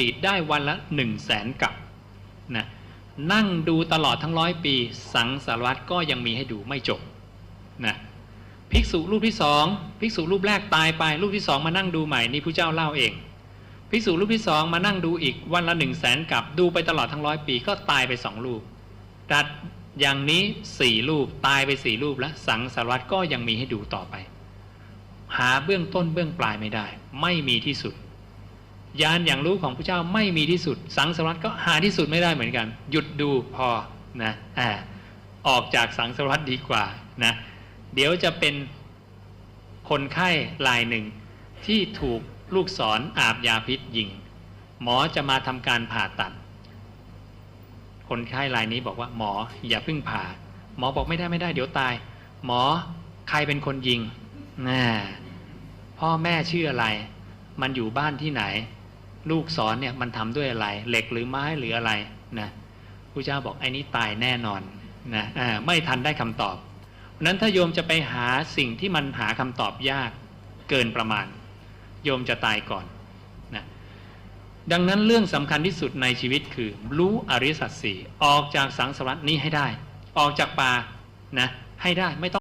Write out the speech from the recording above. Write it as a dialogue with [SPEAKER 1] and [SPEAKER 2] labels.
[SPEAKER 1] ดีตได้วันละหนึ่งแสนกับนะนั่งดูตลอดทั้งร้อยปี สังสารวัตรก็ยังมีให้ดูไม่จบนะภิกษุรูปที่สองภิกษุรูปแรกตายไปรูปที่สองมานั่งดูใหม่นี่พระเจ้าเล่าเอง ภิกษุรูปที่สองมานั่งดูอีกวันละหนึ่งแสนกับดูไปตลอดทั้งร้อยปีก็ตายไปสองรูปตัดอย่างนี้สี่รูปตายไปสี่รูปแล้วสังสารวัตรก็ยังมีให้ดูต่อไป หาเบื้องต้นเบื้องปลายไม่ได้ ไม่มีที่สุด ญาณอย่างรู้ของพระเจ้าไม่มีที่สุด สังสารวัตรก็หาที่สุดไม่ได้เหมือนกัน หยุดดูพอนะอ่าออกจากสังสารวัตรดีกว่านะเดี๋ยวจะเป็นคนไข้รายหนึ่ง ที่ถูกลูกศรออาบยาพิษยิง หมอจะมาทำการผ่าตัด คนไข้รายนี้บอกว่าหมออย่าเพิ่งผ่า หมอบอกไม่ได้ไม่ได้เดี๋ยวตาย หมอใครเป็นคนยิงน่าพ่อแม่ชื่ออะไร มันอยู่บ้านที่ไหน ลูกสอนเนี่ยมันทำด้วยอะไร เหล็กหรือไม้หรืออะไรนะพระเจ้าบอกไอ้นี้ตายแน่นอนนะอ่าไม่ทันได้คำตอบนั้นถ้าโยมจะไปหาสิ่งที่มันหาคำตอบยากเกินประมาณ โยมจะตายก่อนนะดังนั้นเรื่องสำคัญที่สุดในชีวิตคือ รู้อริสัจสี่ออกจากสังสารวัฏนี้ให้ได้ ออกจากป่านะให้ได้ไม่ต้อง